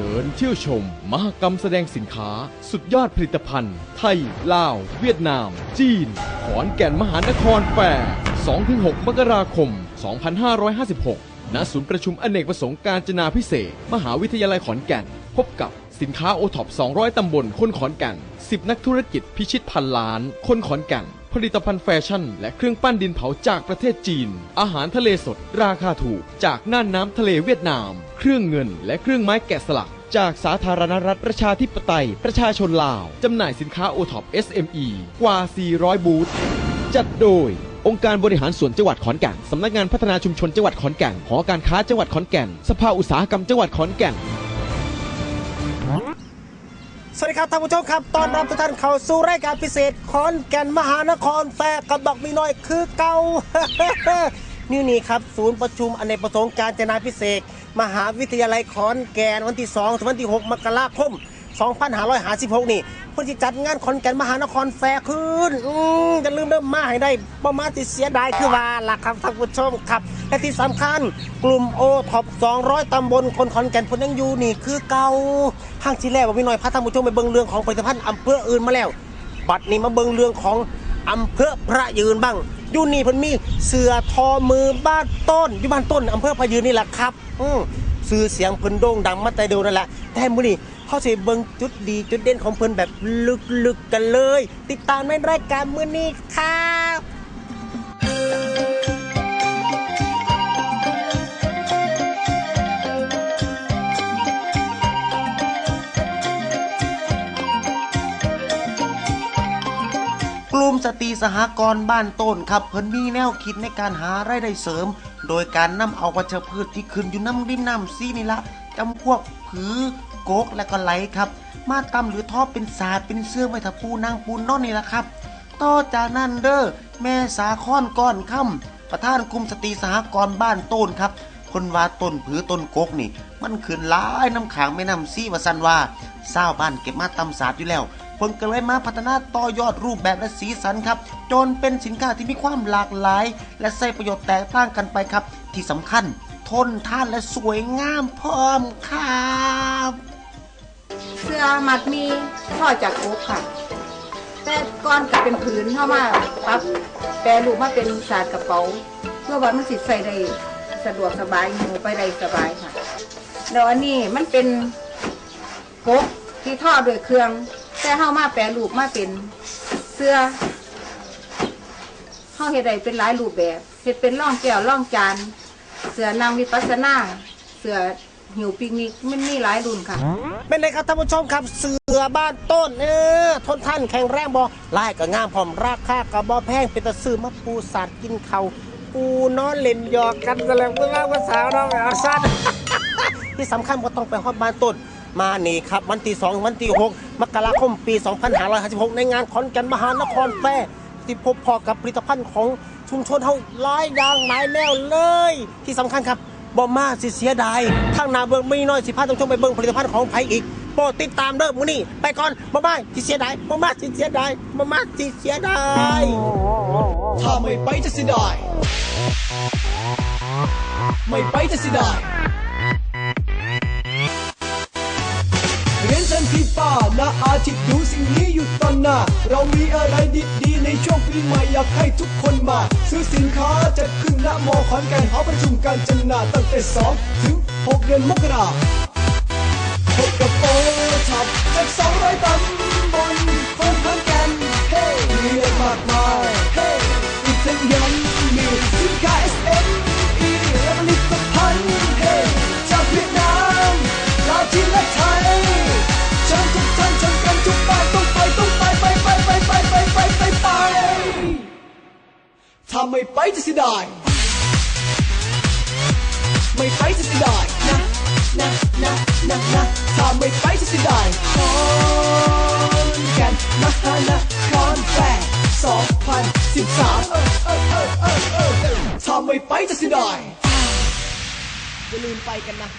เชิญเที่ยวชม มหกรรมแสดงสินค้า สุดยอดผลิตภัณฑ์ ไทย ลาว เวียดนาม จีน ขอนแก่นมหานครแฟร์ 2-6 มกราคม 2556 ณ ศูนย์ประชุมอเนกประสงค์การจนาพิเศษ มหาวิทยาลัยขอนแก่น พบกับสินค้าโอท็อป 200 ตำบล คนขอนแก่น 10 นักธุรกิจพิชิตพันล้าน คนขอนแก่น ลิตภัณฑ์แฟชั่น และเครื่องปั้นดินเผาจากประเทศจีน อาหารทะเลสด ราคาถูก จากน่านน้ำทะเลเวียดนาม เครื่องเงิน และเครื่องไม้แกะสลัก จากสาธารณรัฐประชาธิปไตย ประชาชนลาว จำหน่ายสินค้าโอท็อป SME กว่า 400 บูธจัดโดยองค์การบริหารส่วนจังหวัดขอนแก่น สำนักงานพัฒนาชุมชนจังหวัดขอนแก่น หอการค้าจังหวัดขอนแก่น สภาอุตสาหกรรมจังหวัดขอนแก่น สวัสดีครับท่านผู้ชมครับตอนรับทุกท่านเข้าสู่รายการพิเศษขอนแก่นมหานครแฟร์กับดอกมีน้อยคือเก่า นี่นี่ครับ ศูนย์ประชุมอเนกประสงค์การจนาพิเศษ มหาวิทยาลัยขอนแก่นวันที่2ถึงวันที่ 6 มกราคม 2556 นี่เพื่อที่จัดงานขอนแก่นมหานครแฟร์ขึ้นอืมจะลืมเริ่มมาให้ได้ประมาณที่เสียดายคือว่าล่ะครับท่านผู้ชมครับ และที่สำคัญกลุ่มโอท็อป200ตำบลคนขอนแก่นพนยังอยู่นี่คือเก่าห้างที่แรกว่าพี่น้อยพาท่านผู้ชมไปเบิ่งเรื่องของผลิตภัณฑ์อำเภออื่นมาแล้ว บัดนี้มาเบิ่งเรื่องของอำเภอพระยืนบ้างยูนี่เพิ่นมีเสือทอมือบ้านต้นอยู่บ้านต้นอำเภอพระยืนนี่แหละครับ อืมชื่อเสียงเพิ่นโด่งดังมาแต่เดียวนั่นแหละแต่มื้อนี้ เขาสิเบิ่งจุดดีจุดเด่นของเพิ่นแบบลึกๆกันเลย ติดตามในรายการมื้อนี้ครับกลุ่มสตรีสหกรณ์บ้านต้นครับ เพิ่นมีแนวคิดในการหารายได้เสริม โดยการนำเอาวัชพืชที่ขึ้นอยู่น้ำริมน้ำซีนี่ละ จำพวกผือโกกและก็ไหลครับ มาตำหรือทอเป็นสาดเป็นเสื้อไว้ถ้าปูนางปูนนอนนี่ละครับ ต่อจากนั้นเด้อแม่สาค้อนก้อนค่ำประธานกลุ่มสตรีสหกรณ์บ้านต้นครับคนว่าต้นผือต้นกกนี่ มันขึ้นหลายน้ำขังแม่น้ำซีว่าสันว่าเศร้าบ้านเก็บมาตำสาดอยู่แล้วเพิ่นก็เลยมาพัฒนาต่อยอดรูปแบบและสีสันครับ จนเป็นสินค้าที่มีความหลากหลาย และใช้ประโยชน์แตกต่างกันไปครับ ที่สำคัญ ทนทานและสวยงามพร้อมครับเสื้อมัดมีทอดจากโอ๊กค่ะ แต่ก่อนก็เป็นผืนเข้ามาปรับแปรรูปมาเป็นสาดกระเป๋า เพื่อว่ามันสิใส่ได้สะดวกสบายหูไปได้สบายค่ะแล้วอันนี้มันเป็นโกกที่ทอดด้วยเครื่อง แต่เข้ามาแปรรูปมาเป็นเสื้อเข้าเฮ็ดได้เป็นหลายรูปแบบเฮ็ดเป็นร่องแก้วร่องจาน เสือนางวิปัสสนา เสือหิวปิกนิกมันมีหลายรุ่นค่ะ เป็นไงครับท่านผู้ชมครับเสือบ้านต้นเออทนท่านแข็งแรงบอลายก็งามพร้อมราคากับบอแพงเป็นตะซื้อมาปูสัตว์กินเขาปูนอนเล่นหยอกกันแสดงเพื่อภาษาวเราอาซัดที่สำคัญก็ต้องไปฮอดบ้านต้นมานี่ครับ วันที่2วันที่6มกราคมปี 2556 ในงานขอนแกนมหานครแฟร์ ที่พบพอกับผลิตภัณฑ์ของชุมชนเฮาหลายอย่างหลายแนวเลย ที่สำคัญครับบ่มาสิเสียดายทางหนาเบิ่งไม่น้อยสิพาท่านผู้ชมไปเบิ่งผลิตภัณฑ์ของไผอีกโปรดติดตามเด้อมื้อนี้ไปก่อนบ่มาสิเสียดายบ่มาสิเสียดายบ่มาสิเสียดายถ้าไม่ไปจะเสียดายไม่ไปจะเสียดาย อาทิตย์ดูสิ่งนี้อยู่ตอนหน้า เรามีอะไรดีๆในช่วงปีใหม่อยากให้ทุกคนมา ซื้อสินค้าจัดขึ้นณมอขอนแก่นหอประชุมการจนาตั้งแต่ 2 ถึง 6 เดือนมกราพบกับโอท็อปจาก200ตัน ไม่ไปจะเสียดายไม่ไปจะเสียดายนะนะนะนะนะถ้าไม่ไปจะเสียดายขอนแก่นมหานครแฟร์สองพันสิบสามเออเออเออเออเออเออถ้าไม่ไปจะเสียดายอย่าลืมไปกันนะ